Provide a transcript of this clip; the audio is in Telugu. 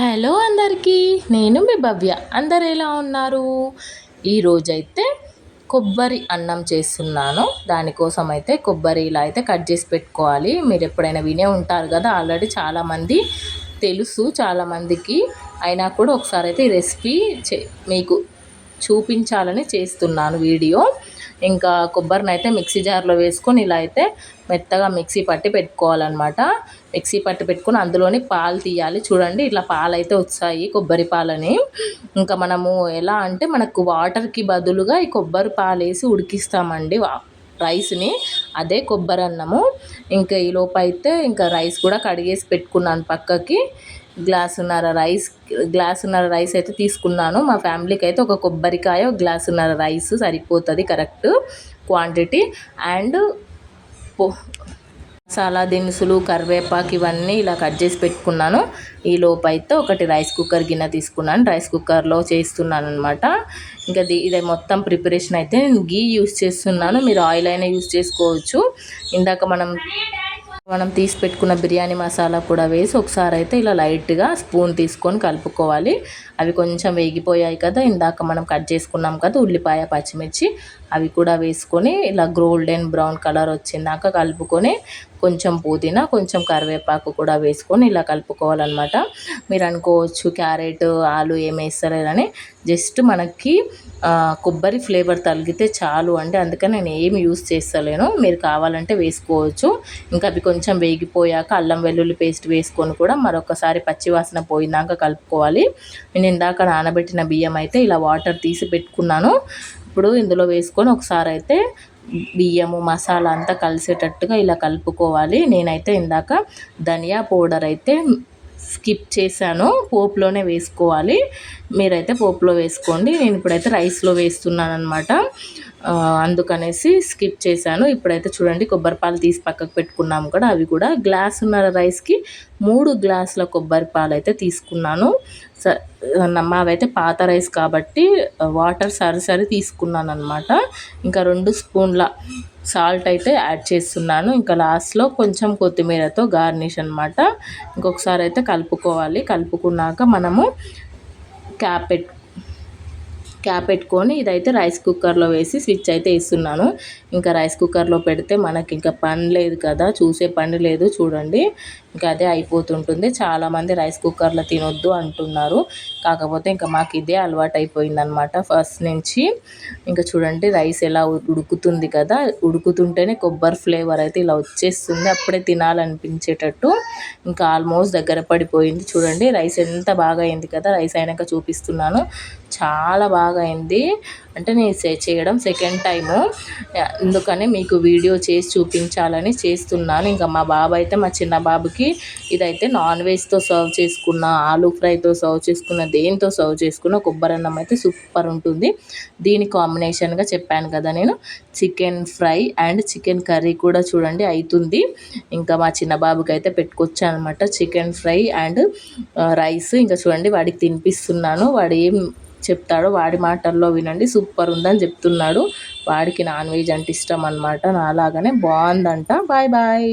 హలో అందరికీ నేను మీ భవ్య. అందరు ఎలా ఉన్నారు? ఈరోజైతే కొబ్బరి అన్నం చేస్తున్నాను. దానికోసం అయితే కొబ్బరి ఇలా అయితే కట్ చేసి పెట్టుకోవాలి. మీరు ఎప్పుడైనా వినే ఉంటారు కదా ఆల్రెడీ చాలామంది తెలుసు చాలామందికి. అయినా కూడా ఒకసారి అయితే ఈ రెసిపీ మీకు చూపించాలని చేస్తున్నాను వీడియో. ఇంకా కొబ్బరిని అయితే మిక్సీ జార్లో వేసుకొని ఇలా అయితే మెత్తగా మిక్సీ పట్టి పెట్టుకోవాలన్నమాట. మిక్సీ పట్టి పెట్టుకొని అందులోని పాలు తీయాలి. చూడండి ఇట్లా పాలు అయితే వచ్చాయి కొబ్బరి పాలని. ఇంకా మనము ఎలా అంటే మనకు వాటర్కి బదులుగా ఈ కొబ్బరి పాలు వేసి ఉడికిస్తామండి రైస్ని. అదే కొబ్బరి అన్నము. ఇంకా ఈ అయితే ఇంకా రైస్ కూడా కడిగేసి పెట్టుకున్నాను పక్కకి. గ్లాసున్నర రైస్ గ్లాసున్నర రైస్ అయితే తీసుకున్నాను. మా ఫ్యామిలీకి అయితే ఒక కొబ్బరికాయ ఒక గ్లాసున్నర రైస్ సరిపోతుంది కరెక్ట్ క్వాంటిటీ. అండ్ మసాలా దినుసులు కరివేపాకు ఇవన్నీ ఇలా కట్ చేసి పెట్టుకున్నాను. ఈ లోపైతే ఒకటి రైస్ కుక్కర్ గిన్నె తీసుకున్నాను. రైస్ కుక్కర్లో చేస్తున్నాను అనమాట ఇంకా ఇది మొత్తం ప్రిపరేషన్ అయితే నేను గీ యూస్ చేస్తున్నాను. మీరు ఆయిల్ అయినా యూస్ చేసుకోవచ్చు. ఇందాక మనం మనం తీసి పెట్టుకున్న బిర్యానీ మసాలా కూడా వేసి ఒకసారి అయితే ఇలా లైట్గా స్పూన్ తీసుకొని కలుపుకోవాలి. అవి కొంచెం వేగిపోయాయి కదా ఇందాక మనం కట్ చేసుకున్నాం కదా ఉల్లిపాయ పచ్చిమిర్చి అవి కూడా వేసుకొని ఇలా గోల్డెన్ బ్రౌన్ కలర్ వచ్చిందాక కలుపుకొని కొంచెం పుదీనా కొంచెం కరివేపాకు కూడా వేసుకొని ఇలా కలుపుకోవాలన్నమాట. మీరు అనుకోవచ్చు క్యారెట్ ఆలు ఏం వేస్తలేదని జస్ట్ మనకి కొబ్బరి ఫ్లేవర్ తలిగితే చాలు అంటే అందుకని నేను ఏమి యూస్ చేస్తలేను. మీరు కావాలంటే వేసుకోవచ్చు. ఇంకా అవి కొంచెం వేగిపోయాక అల్లం వెల్లుల్లి పేస్ట్ వేసుకొని కూడా మరొకసారి పచ్చివాసన పోయినాక కలుపుకోవాలి. నేను ఇందాక నానబెట్టిన బియ్యం అయితే ఇలా వాటర్ తీసి పెట్టుకున్నాను. ఇప్పుడు ఇందులో వేసుకొని ఒకసారి అయితే బియ్యము మసాలా అంతా కలిసేటట్టుగా ఇలా కలుపుకోవాలి. నేనైతే ఇందాక ధనియా పౌడర్ అయితే స్కిప్ చేశాను. పోపులోనే వేసుకోవాలి. మీరైతే పోపులో వేసుకోండి. నేను ఇప్పుడైతే రైస్లో వేస్తున్నాను అనమాట అందుకనేసి స్కిప్ చేశాను. ఇప్పుడైతే చూడండి కొబ్బరి పాలు తీసి పక్కకు పెట్టుకున్నాము కూడా అవి కూడా. గ్లాస్ ఉన్న రైస్కి మూడు గ్లాసుల కొబ్బరి పాలు అయితే తీసుకున్నాను మావైతే పాత రైస్ కాబట్టి వాటర్ సరిసరి తీసుకున్నాను అనమాట ఇంకా రెండు స్పూన్ల సాల్ట్ అయితే యాడ్ చేస్తున్నాను. ఇంకా లాస్ట్లో కొంచెం కొత్తిమీరతో గార్నిష్ అనమాట ఇంకొకసారి అయితే కలుపుకోవాలి. కలుపుకున్నాక మనము క్యాప్ పెట్టు క్యాప్ పెట్టుకొని ఇదైతే రైస్ కుక్కర్లో వేసి స్విచ్ అయితే ఇస్తున్నాను ఇంకా రైస్ కుక్కర్లో పెడితే మనకి ఇంకా పని లేదు కదా చూసే పని లేదు చూడండి. ఇంకా అదే అయిపోతుంటుంది. చాలామంది రైస్ కుక్కర్లో తినొద్దు అంటున్నారు. కాకపోతే ఇంకా మాకు ఇదే అలవాటు అయిపోయిందనమాట ఫస్ట్ నుంచి. ఇంకా చూడండి రైస్ ఎలా ఉడుకుతుంది కదా. ఉడుకుతుంటేనే కొబ్బరి ఫ్లేవర్ అయితే ఇలా వచ్చేస్తుంది. అప్పుడే తినాలనిపించేటట్టు ఇంకా ఆల్మోస్ట్ దగ్గర పడిపోయింది. చూడండి రైస్ ఎంత బాగా అయింది కదా. రైస్ అయినాక చూపిస్తున్నాను. చాలా బాగా అయింది. అంటే నేను చేయడం సెకండ్ టైము అందుకని మీకు వీడియో చేసి చూపించాలని చేస్తున్నాను. ఇంకా మా బాబు అయితే మా చిన్న బాబుకి ఇదైతే నాన్ వెజ్తో సర్వ్ చేసుకున్న ఆలూ ఫ్రైతో సర్వ్ చేసుకున్న దేనితో సర్వ్ చేసుకున్న కొబ్బరి అన్నం అయితే సూపర్ ఉంటుంది. దీని కాంబినేషన్గా చెప్పాను కదా నేను. Chicken fry and chicken curry కూడా చూడండి అవుతుంది ఇంకా మా చిన్న బాబుకి అయితే పెట్టుకొచ్చాను అనమాట చికెన్ ఫ్రై అండ్ రైస్ ఇంకా చూడండి వాడికి తినిపిస్తున్నాను. వాడు ఏం చెప్తాడో. వాడి మాటల్లో వినండి. సూపర్ ఉందని చెప్తున్నాడు. వాడికి నాన్ వెజ్ అంటే ఇష్టం అనమాట నాలాగానే బాగుందంట. Bye bye.